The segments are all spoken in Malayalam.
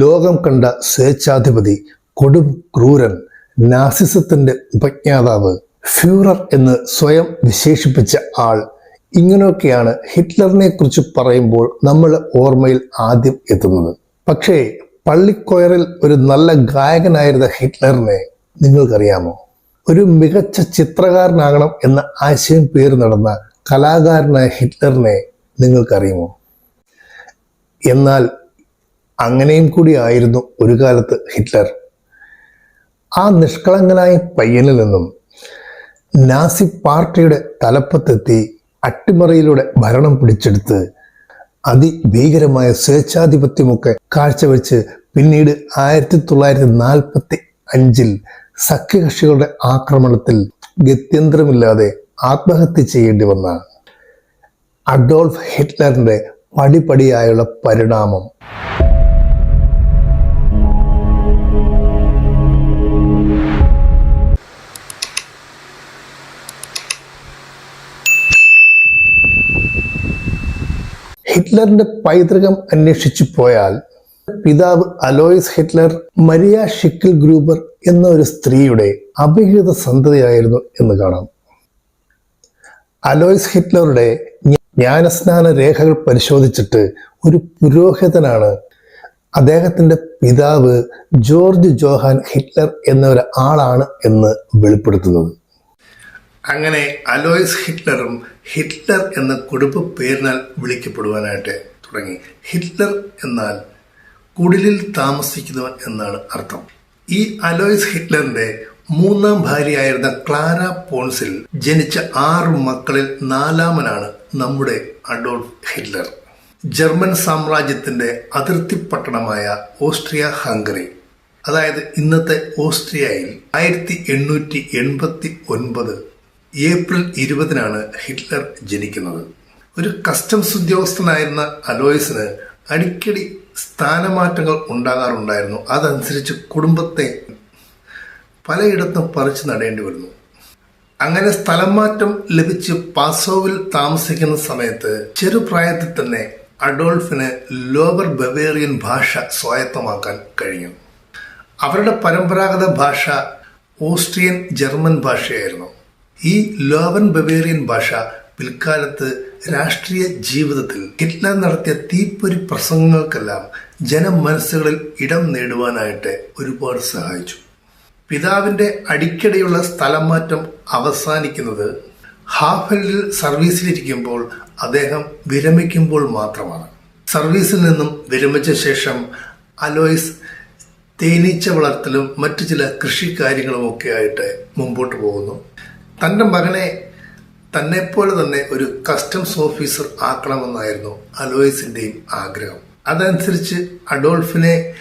ലോകം കണ്ട സ്വേച്ഛാധിപതി കൊടും ക്രൂരൻ നാസിസത്തിന്റെ ഉപജ്ഞാതാവ് ഫ്യൂറർ എന്ന് സ്വയം വിശേഷിപ്പിച്ച ആൾ. ഇങ്ങനെയൊക്കെയാണ് ഹിറ്റ്ലറിനെ കുറിച്ച് പറയുമ്പോൾ നമ്മൾ ഓർമ്മയിൽ ആദ്യം എത്തുന്നത്. പക്ഷേ പള്ളിക്കൊയറിൽ ഒരു നല്ല ഗായകനായിരുന്ന ഹിറ്റ്ലറിനെ നിങ്ങൾക്കറിയാമോ? ഒരു മികച്ച ചിത്രകാരനാകണം എന്ന ആശയം പേര് നടന്ന കലാകാരനായ ഹിറ്റ്ലറിനെ നിങ്ങൾക്കറിയുമോ? എന്നാൽ അങ്ങനെയും കൂടി ആയിരുന്നു ഒരു കാലത്ത് ഹിറ്റ്ലർ. ആ നിഷ്കളങ്കനായ പയ്യനിൽ നിന്നും നാസി പാർട്ടിയുടെ തലപ്പത്തെത്തി അട്ടിമറിയിലൂടെ ഭരണം പിടിച്ചെടുത്ത് അതിഭീകരമായ സ്വേച്ഛാധിപത്യമൊക്കെ കാഴ്ചവെച്ച് പിന്നീട് ആയിരത്തി തൊള്ളായിരത്തി നാൽപ്പത്തി അഞ്ചിൽ സഖ്യകക്ഷികളുടെ ആക്രമണത്തിൽ ഗത്യന്തരമില്ലാതെ ആത്മഹത്യ ചെയ്യേണ്ടി വന്ന അഡോൾഫ് ഹിറ്റ്ലറിന്റെ പടിപടിയായുള്ള പരിണാമം. ഹിറ്റ്ലറിന്റെ പൈതൃകം അന്വേഷിച്ചു പോയാൽ പിതാവ് Alois Hitler Maria Schicklgruber എന്ന ഒരു സ്ത്രീയുടെ അഭിഹിത സന്തതിയായിരുന്നു എന്ന് കാണാം. അലോയിസ് ഹിറ്റ്ലറുടെ ജ്ഞാനസ്നാന രേഖകൾ പരിശോധിച്ചിട്ട് ഒരു പുരോഹിതനാണ് അദ്ദേഹത്തിന്റെ പിതാവ് ജോർജ് ജോഹാൻ ഹിറ്റ്ലർ എന്ന ഒരു ആളാണ് എന്ന് വെളിപ്പെടുത്തുന്നത്. അങ്ങനെ അലോയ്സ് ഹിറ്റ്ലറും ഹിറ്റ്ലർ എന്ന കുടുംബ പേരിനാൽ വിളിക്കപ്പെടുവാനായിട്ട് തുടങ്ങി. ഹിറ്റ്ലർ എന്നാൽ കുടിലിൽ താമസിക്കുന്നവൻ എന്നാണ് അർത്ഥം. ഈ അലോയ്സ് ഹിറ്റ്ലറിന്റെ മൂന്നാം ഭാര്യയായിരുന്ന ക്ലാര പോൺസിൽ ജനിച്ച ആറ് മക്കളിൽ നാലാമനാണ് നമ്മുടെ അഡോൾഫ് ഹിറ്റ്ലർ. ജർമ്മൻ സാമ്രാജ്യത്തിന്റെ അതിർത്തി പട്ടണമായ ഓസ്ട്രിയ ഹംഗറി അതായത് ഇന്നത്തെ ഓസ്ട്രിയയിൽ ആയിരത്തി എണ്ണൂറ്റി എൺപത്തി ഒൻപത് ഏപ്രിൽ ഇരുപതിനാണ് ഹിറ്റ്ലർ ജനിക്കുന്നത്. ഒരു കസ്റ്റംസ് ഉദ്യോഗസ്ഥനായിരുന്ന അലോയ്സിന് അടിക്കടി സ്ഥാനമാറ്റങ്ങൾ ഉണ്ടാകാറുണ്ടായിരുന്നു. അതനുസരിച്ച് കുടുംബത്തെ പലയിടത്തും പറിച്ചു നടേണ്ടി വരുന്നു. അങ്ങനെ സ്ഥലം മാറ്റം ലഭിച്ച് പാസോവിൽ താമസിക്കുന്ന സമയത്ത് ചെറുപ്രായത്തിൽ തന്നെ അഡോൾഫിന് ലോവർ ബവേറിയൻ ഭാഷ സ്വായത്തമാക്കാൻ കഴിഞ്ഞു. അവരുടെ പരമ്പരാഗത ഭാഷ ഓസ്ട്രിയൻ ജർമ്മൻ ഭാഷയായിരുന്നു. ഈ ലോവൻ ബവേറിയൻ ഭാഷ പിൽക്കാലത്ത് രാഷ്ട്രീയ ജീവിതത്തിൽ ഹിറ്റ്ലർ നടത്തിയ തീപ്പൊരി പ്രസംഗങ്ങൾക്കെല്ലാം ജനമനസ്സുകളിൽ ഇടം നേടുവാനായിട്ട് ഒരുപാട് സഹായിച്ചു. പിതാവിന്റെ അടിക്കടിയുള്ള സ്ഥലം അവസാനിക്കുന്നത് ഹാഫലിൽ സർവീസിലിരിക്കുമ്പോൾ അദ്ദേഹം വിരമിക്കുമ്പോൾ മാത്രമാണ്. സർവീസിൽ നിന്നും വിരമിച്ച ശേഷം അലോയ്സ് തേനീച്ച വളർത്തലും മറ്റു ചില കൃഷി കാര്യങ്ങളും ഒക്കെ ആയിട്ട് മുമ്പോട്ട് പോകുന്നു. തന്റെ മകനെ തന്നെപ്പോലെ തന്നെ ഒരു കസ്റ്റംസ് ഓഫീസർ ആക്കണമെന്നായിരുന്നു അലോയിസിന്റെയും ആഗ്രഹം. അതനുസരിച്ച് അഡോൾഫിനെ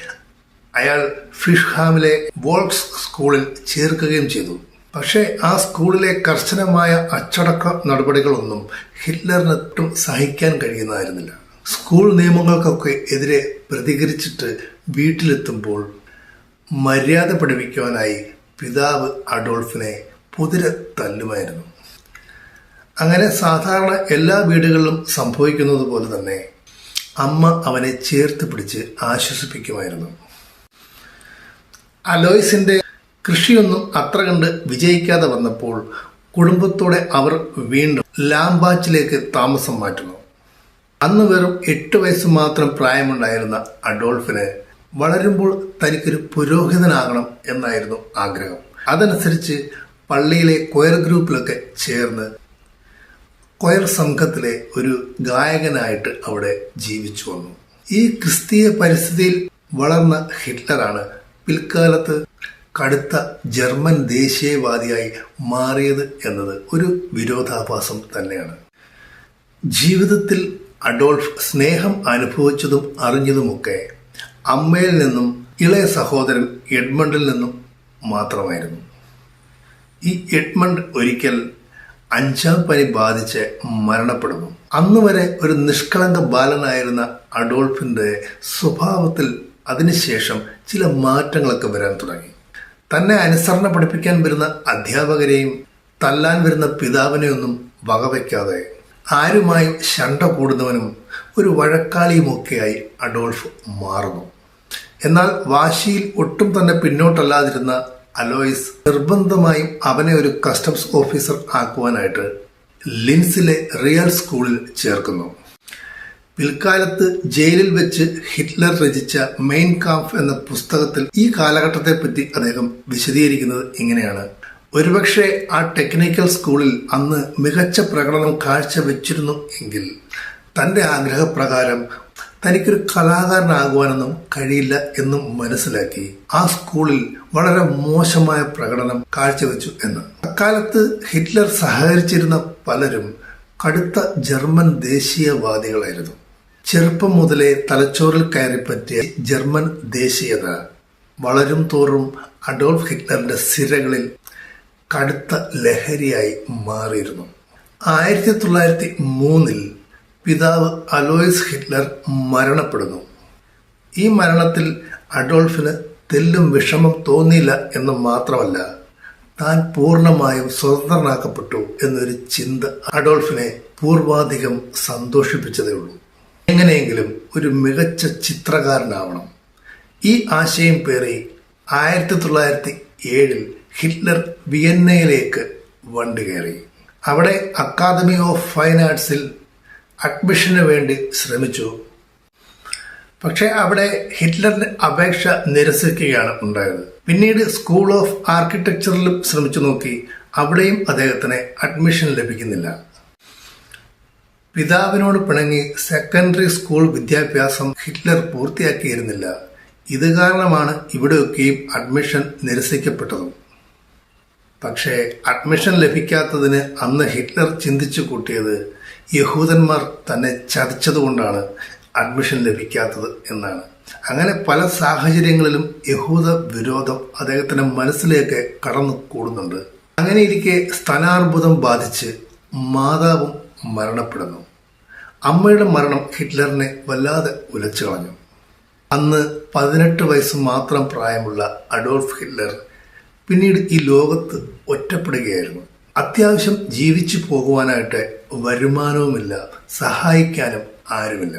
അയാൾ ഫിഷ്ഹാമിലെ വോൾക്സ് സ്കൂളിൽ ചേർക്കുകയും ചെയ്തു. പക്ഷേ ആ സ്കൂളിലെ കർശനമായ അച്ചടക്ക നടപടികളൊന്നും ഹിറ്റ്ലറിന് ഒട്ടും സഹിക്കാൻ കഴിയുന്നതായിരുന്നില്ല. സ്കൂൾ നിയമങ്ങൾക്കൊക്കെ എതിരെ പ്രതികരിച്ചിട്ട് വീട്ടിലെത്തുമ്പോൾ മര്യാദ പഠിപ്പിക്കുവാനായി പിതാവ് അഡോൾഫിനെ പുതിര തല്ലുമായിരുന്നു. അങ്ങനെ സാധാരണ എല്ലാ വീടുകളിലും സംഭവിക്കുന്നത് പോലെ തന്നെ അമ്മ അവനെ ചേർത്ത് പിടിച്ച് ആശ്വസിപ്പിക്കുമായിരുന്നു. അലോയ്സിന്റെ കൃഷിയൊന്നും അത്ര കണ്ട് വിജയിക്കാതെ വന്നപ്പോൾ കുടുംബത്തോടെ അവർ വീണ്ടും ലാംബാച്ചിലേക്ക് താമസം മാറ്റുന്നു. അന്ന് വെറും എട്ട് വയസ്സ് മാത്രം പ്രായമുണ്ടായിരുന്ന അഡോൾഫിന് വളരുമ്പോൾ തനിക്കൊരു പുരോഹിതനാകണം എന്നായിരുന്നു ആഗ്രഹം. അതനുസരിച്ച് പള്ളിയിലെ കൊയർ ഗ്രൂപ്പിലൊക്കെ ചേർന്ന് കൊയർ സംഘത്തിലെ ഒരു ഗായകനായിട്ട് അവിടെ ജീവിച്ചു വന്നു. ഈ ക്രിസ്തീയ പരിസ്ഥിതിയിൽ വളർന്ന ഹിറ്റ്ലറാണ് പിൽക്കാലത്ത് കടുത്ത ജർമ്മൻ ദേശീയവാദിയായി മാറിയത് എന്നത് ഒരു വിരോധാഭാസം തന്നെയാണ്. ജീവിതത്തിൽ അഡോൾഫ് സ്നേഹം അനുഭവിച്ചതും അറിഞ്ഞതുമൊക്കെ അമ്മയിൽ നിന്നും ഇളയ സഹോദരൻ എഡ്മണ്ടിൽ നിന്നും മാത്രമായിരുന്നു. ഈ എഡ്മണ്ട് ഒരിക്കൽ അഞ്ചാം പനി ബാധിച്ച് മരണപ്പെടുന്നു. അന്ന് വരെ ഒരു നിഷ്കളങ്ക ബാലനായിരുന്ന അഡോൾഫിന്റെ സ്വഭാവത്തിൽ അതിനുശേഷം ചില മാറ്റങ്ങളൊക്കെ വരാൻ തുടങ്ങി. തന്നെ അനുസരണ പഠിപ്പിക്കാൻ വരുന്ന അധ്യാപകരെയും തല്ലാൻ വരുന്ന പിതാവിനെയൊന്നും വകവയ്ക്കാതെ ആരുമായും ശണ്ട കൂടുന്നവനും ഒരു വഴക്കാളിയുമൊക്കെയായി അഡോൾഫ് മാറുന്നു. എന്നാൽ വാശിയിൽ ഒട്ടും തന്നെ പിന്നോട്ടല്ലാതിരുന്ന അലോയിസ് നിർബന്ധമായും അവനെ ഒരു കസ്റ്റംസ് ഓഫീസർ ആക്കുവാനായിട്ട് ലിൻസിലെ റിയൽ സ്കൂളിൽ ചേർക്കുന്നു. പിൽക്കാലത്ത് ജയിലിൽ വെച്ച് ഹിറ്റ്ലർ രചിച്ച മെയിൻ കാംഫ് എന്ന പുസ്തകത്തിൽ ഈ കാലഘട്ടത്തെ പറ്റി അദ്ദേഹം വിശദീകരിക്കുന്നത് ഇങ്ങനെയാണ്. ഒരുപക്ഷെ ആ ടെക്നിക്കൽ സ്കൂളിൽ അന്ന് മികച്ച പ്രകടനം കാഴ്ചവെച്ചിരുന്നു എങ്കിൽ തന്റെ ആഗ്രഹപ്രകാരം തനിക്കൊരു കലാകാരനാകുവാനൊന്നും കഴിയില്ല എന്നും മനസ്സിലാക്കി ആ സ്കൂളിൽ വളരെ മോശമായ പ്രകടനം കാഴ്ചവെച്ചു എന്ന്. അക്കാലത്ത് ഹിറ്റ്ലർ സഹകരിച്ചിരുന്ന പലരും കടുത്ത ജർമ്മൻ ദേശീയവാദികളായിരുന്നു. ചെറുപ്പം മുതലേ തലച്ചോറിൽ കയറിപ്പറ്റിയ ജർമ്മൻ ദേശീയത വളരും തോറും അഡോൾഫ് ഹിറ്റ്ലറിന്റെ സിരകളിൽ കടുത്ത ലഹരിയായി മാറിയിരുന്നു. ആയിരത്തി തൊള്ളായിരത്തി മൂന്നിൽ പിതാവ് അലോയിസ് ഹിറ്റ്ലർ മരണപ്പെടുന്നു. ഈ മരണത്തിൽ അഡോൾഫിന് തെല്ലും വിഷമം തോന്നിയില്ല എന്ന് മാത്രമല്ല താൻ പൂർണമായും സ്വതന്ത്രനാക്കപ്പെട്ടു എന്നൊരു ചിന്ത അഡോൾഫിനെ പൂർവാധികം സന്തോഷിപ്പിച്ചതേ ഉള്ളൂ. എങ്ങനെയെങ്കിലും ഒരു മികച്ച ചിത്രകാരനാവണം. ഈ ആശയം പേറി ആയിരത്തി തൊള്ളായിരത്തി ഏഴിൽ ഹിറ്റ്ലർ വിയന്നയിലേക്ക് വണ്ടി കയറി അവിടെ അക്കാദമി ഓഫ് ഫൈൻ ആർട്സിൽ അഡ്മിഷന് വേണ്ടി ശ്രമിച്ചു. പക്ഷെ അവിടെ ഹിറ്റ്ലറിന്റെ അപേക്ഷ നിരസിക്കുകയാണ് ഉണ്ടായത്. പിന്നീട് സ്കൂൾ ഓഫ് ആർക്കിടെക്ചറിലും ശ്രമിച്ചു നോക്കി. അവിടെയും അദ്ദേഹത്തിന് അഡ്മിഷൻ ലഭിക്കുന്നില്ല. പിതാവിനോട് പിണങ്ങി സെക്കൻഡറി സ്കൂൾ വിദ്യാഭ്യാസം ഹിറ്റ്ലർ പൂർത്തിയാക്കിയിരുന്നില്ല. ഇത് കാരണമാണ് ഇവിടെയൊക്കെയും അഡ്മിഷൻ നിരസിക്കപ്പെട്ടതും. പക്ഷേ അഡ്മിഷൻ ലഭിക്കാത്തതിന് അന്ന് ഹിറ്റ്ലർ ചിന്തിച്ചു കൂട്ടിയത് യഹൂദന്മാർ തന്നെ ചതിച്ചതുകൊണ്ടാണ് അഡ്മിഷൻ ലഭിക്കാത്തത് എന്നാണ്. അങ്ങനെ പല സാഹചര്യങ്ങളിലും യഹൂദ വിരോധം അദ്ദേഹത്തിന്റെ മനസ്സിലേക്ക് കടന്നു കൂടുന്നുണ്ട്. അങ്ങനെ ഇരിക്കെ സ്ഥാനാർബുദം ബാധിച്ച് മാതാവും മരണപ്പെടുന്നു. അമ്മയുടെ മരണം ഹിറ്റ്ലറിനെ വല്ലാതെ ഉലച്ചു കളഞ്ഞു. അന്ന് പതിനെട്ട് വയസ്സ് മാത്രം പ്രായമുള്ള അഡോൾഫ് ഹിറ്റ്ലർ പിന്നീട് ഈ ലോകത്ത് ഒറ്റപ്പെടുകയായിരുന്നു. അത്യാവശ്യം ജീവിച്ചു പോകുവാനായിട്ട് വരുമാനവുമില്ല സഹായിക്കാനും ആരുമില്ല.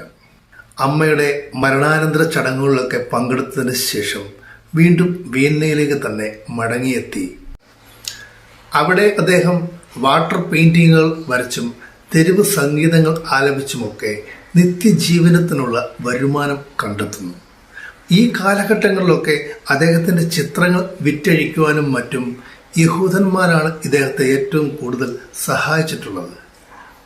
അമ്മയുടെ മരണാനന്തര ചടങ്ങുകളിലൊക്കെ പങ്കെടുത്തതിന് ശേഷം വീണ്ടും വിയന്നയിലേക്ക് തന്നെ മടങ്ങിയെത്തി. അവിടെ അദ്ദേഹം വാട്ടർ പെയിന്റിങ്ങുകൾ വരച്ചും തെരുവ് സംഗീതങ്ങൾ ആലപിച്ചുമൊക്കെ നിത്യജീവനത്തിനുള്ള വരുമാനം കണ്ടെത്തുന്നു. ഈ കാലഘട്ടങ്ങളിലൊക്കെ അദ്ദേഹത്തിന്റെ ചിത്രങ്ങൾ വിറ്റഴിക്കുവാനും മറ്റും യഹൂദന്മാരാണ് ഇദ്ദേഹത്തെ ഏറ്റവും കൂടുതൽ സഹായിച്ചിട്ടുള്ളത്.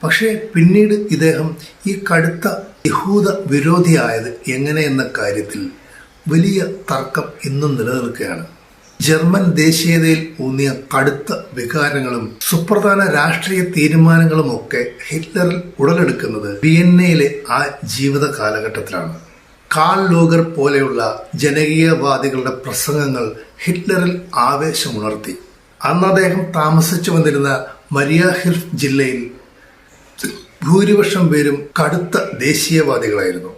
പക്ഷേ പിന്നീട് ഇദ്ദേഹം ഈ കടുത്ത യഹൂദ വിരോധിയായത് എങ്ങനെയെന്ന കാര്യത്തിൽ വലിയ തർക്കം ഇന്നും നിലനിൽക്കുകയാണ്. ജർമ്മൻ ദേശീയതയിൽ ഊന്നിയ കടുത്ത വികാരങ്ങളും സുപ്രധാന രാഷ്ട്രീയ തീരുമാനങ്ങളും ഒക്കെ ഹിറ്റ്ലറിൽ ഉടലെടുക്കുന്നത് വിയന്നയിലെ ആ ജീവിത കാലഘട്ടത്തിലാണ്. കാൾ ലോഗർ പോലെയുള്ള ജനകീയവാദികളുടെ പ്രസംഗങ്ങൾ ഹിറ്റ്ലറിൽ ആവേശമുണർത്തി. അന്ന് അദ്ദേഹം താമസിച്ചു വന്നിരുന്ന മരിയ ഹിൽഫ് ജില്ലയിൽ ഭൂരിപക്ഷം പേരും കടുത്ത ദേശീയവാദികളായിരുന്നു.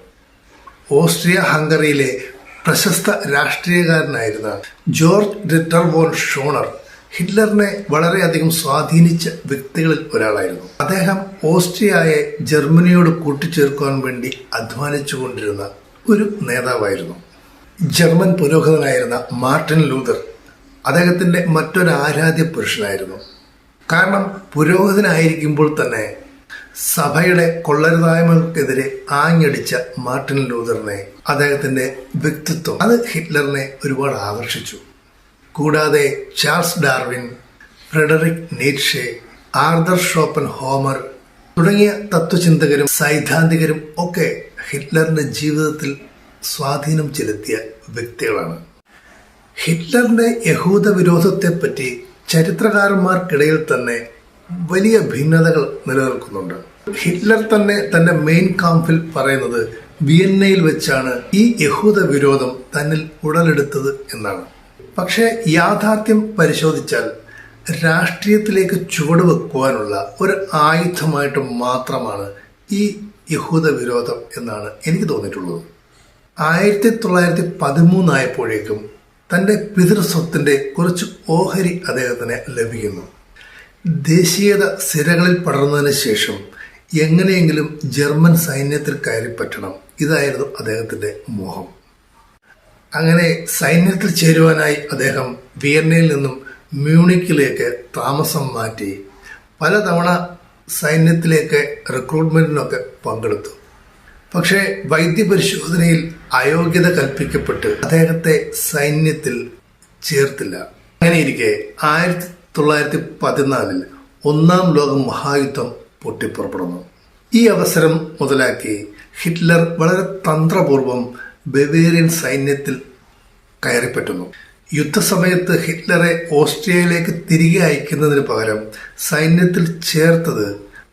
ഓസ്ട്രിയ ഹംഗറിയിലെ പ്രശസ്ത രാഷ്ട്രീയക്കാരനായിരുന്ന ജോർജ് റിറ്റർ വോൺ ഷോണർ ഹിറ്റ്ലറിനെ വളരെയധികം സ്വാധീനിച്ച വ്യക്തികളിൽ ഒരാളായിരുന്നു. അദ്ദേഹം ഓസ്ട്രിയയെ ജർമ്മനിയോട് കൂട്ടിച്ചേർക്കുവാൻ വേണ്ടി അധ്വാനിച്ചു കൊണ്ടിരുന്ന ഒരു നേതാവായിരുന്നു. ജർമ്മൻ പുരോഹിതനായിരുന്ന മാർട്ടിൻ ലൂതർ അദ്ദേഹത്തിന്റെ മറ്റൊരു ആരാധ്യ പുരുഷനായിരുന്നു. കാരണം പുരോഹിതനായിരിക്കുമ്പോൾ തന്നെ സഭയുടെ കൊള്ളരുതായ്മകൾക്കെതിരെ ആഞ്ഞടിച്ച മാർട്ടിൻ ലൂതറിനെ അദ്ദേഹത്തിന്റെ വ്യക്തിത്വം. അത് ഹിറ്റ്ലറിനെ ഒരുപാട് ആകർഷിച്ചു. കൂടാതെ Charles Darwin Friedrich Nietzsche Arthur Schopenhauer തുടങ്ങിയ തത്വചിന്തകരും സൈദ്ധാന്തികരും ഒക്കെ ഹിറ്റ്ലറിന്റെ ജീവിതത്തിൽ സ്വാധീനം ചെലുത്തിയ വ്യക്തികളാണ്. ഹിറ്റ്ലറിന്റെ യഹൂദ വിരോധത്തെപ്പറ്റി ചരിത്രകാരന്മാർക്കിടയിൽ തന്നെ വലിയ ഭിന്നതകൾ നിലനിൽക്കുന്നുണ്ട്. ഹിറ്റ്ലർ തന്നെ തന്റെ മെയിൻ കാമ്പിൽ പറയുന്നത് വിയന്നയിൽ വെച്ചാണ് ഈ യഹൂദ വിരോധം തന്നിൽ ഉടലെടുത്തത് എന്നാണ്. പക്ഷേ യാഥാർത്ഥ്യം പരിശോധിച്ചാൽ രാഷ്ട്രീയത്തിലേക്ക് ചുവടുവെക്കുവാനുള്ള ഒരു ആയുധമായിട്ട് മാത്രമാണ് ഈ യഹൂദ വിരോധം എന്നാണ് എനിക്ക് തോന്നിയിട്ടുള്ളത്. ആയിരത്തി തൊള്ളായിരത്തി പതിമൂന്നായപ്പോഴേക്കും തന്റെ പിതൃസ്വത്തിന്റെ കുറച്ച് ഓഹരി അദ്ദേഹത്തിന് ലഭിക്കുന്നു. ദേശീയത സിരകളിൽ പടർന്നതിന് ശേഷം എങ്ങനെയെങ്കിലും ജർമ്മൻ സൈന്യത്തിൽ കയറി പറ്റണം. ഇതായിരുന്നു അദ്ദേഹത്തിന്റെ മോഹം. അങ്ങനെ സൈന്യത്തിൽ ചേരുവാനായി അദ്ദേഹം വിയന്നയിൽ നിന്നും മ്യൂണിക്കിലേക്ക് താമസം മാറ്റി പലതവണ സൈന്യത്തിലേക്ക് റിക്രൂട്ട്മെന്റിനൊക്കെ പങ്കെടുത്തു. പക്ഷേ വൈദ്യപരിശോധനയിൽ അയോഗ്യത കൽപ്പിക്കപ്പെട്ട് അദ്ദേഹത്തെ സൈന്യത്തിൽ ചേർത്തില്ല. അങ്ങനെയിരിക്കെ ആയിരത്തി തൊള്ളായിരത്തി പതിനാലിൽ ഒന്നാം ലോക മഹായുദ്ധം പൊട്ടിപ്പുറപ്പെടുന്നു. ഈ അവസരം മുതലാക്കി ഹിറ്റ്ലർ വളരെ തന്ത്രപൂർവം ബവേറിയൻ സൈന്യത്തിൽ കയറിപ്പറ്റുന്നു. യുദ്ധസമയത്ത് ഹിറ്റ്ലറെ ഓസ്ട്രിയയിലേക്ക് തിരികെ അയക്കുന്നതിന് പകരം സൈന്യത്തിൽ ചേർത്തത്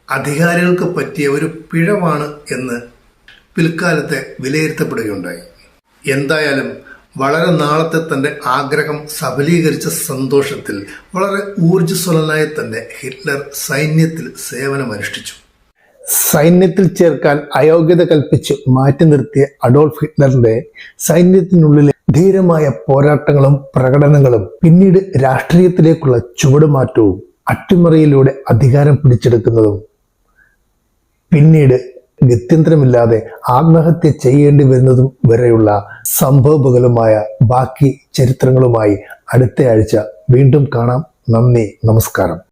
അധികാരികൾക്ക് പറ്റിയ ഒരു പിഴവാണ് എന്ന് പിൽക്കാലത്തെ വിലയിരുത്തപ്പെടുകയുണ്ടായി. എന്തായാലും വളരെ നാളത്തെ തന്റെ ആഗ്രഹം സഫലീകരിച്ച സന്തോഷത്തിൽ വളരെ ഊർജസ്വലനായി തന്നെ ഹിറ്റ്ലർ സൈന്യത്തിൽ സേവനമനുഷ്ഠിച്ചു. സൈന്യത്തിൽ ചേർക്കാൻ അയോഗ്യത കൽപ്പിച്ച് മാറ്റി നിർത്തിയ അഡോൾഫ് ഹിറ്റ്ലറിന്റെ സൈന്യത്തിനുള്ളിലെ ധീരമായ പോരാട്ടങ്ങളും പ്രകടനങ്ങളും പിന്നീട് രാഷ്ട്രീയത്തിലേക്കുള്ള ചുവടുമാറ്റവും അട്ടിമറിയിലൂടെ അധികാരം പിടിച്ചെടുക്കുന്നതും പിന്നീട് ഗത്യന്തരമില്ലാതെ ആത്മഹത്യ ചെയ്യേണ്ടി വരുന്നതും വരെയുള്ള സംഭവബഹുലമായ ബാക്കി ചരിത്രങ്ങളുമായി അടുത്ത ആഴ്ച വീണ്ടും കാണാം. നന്ദി നമസ്കാരം.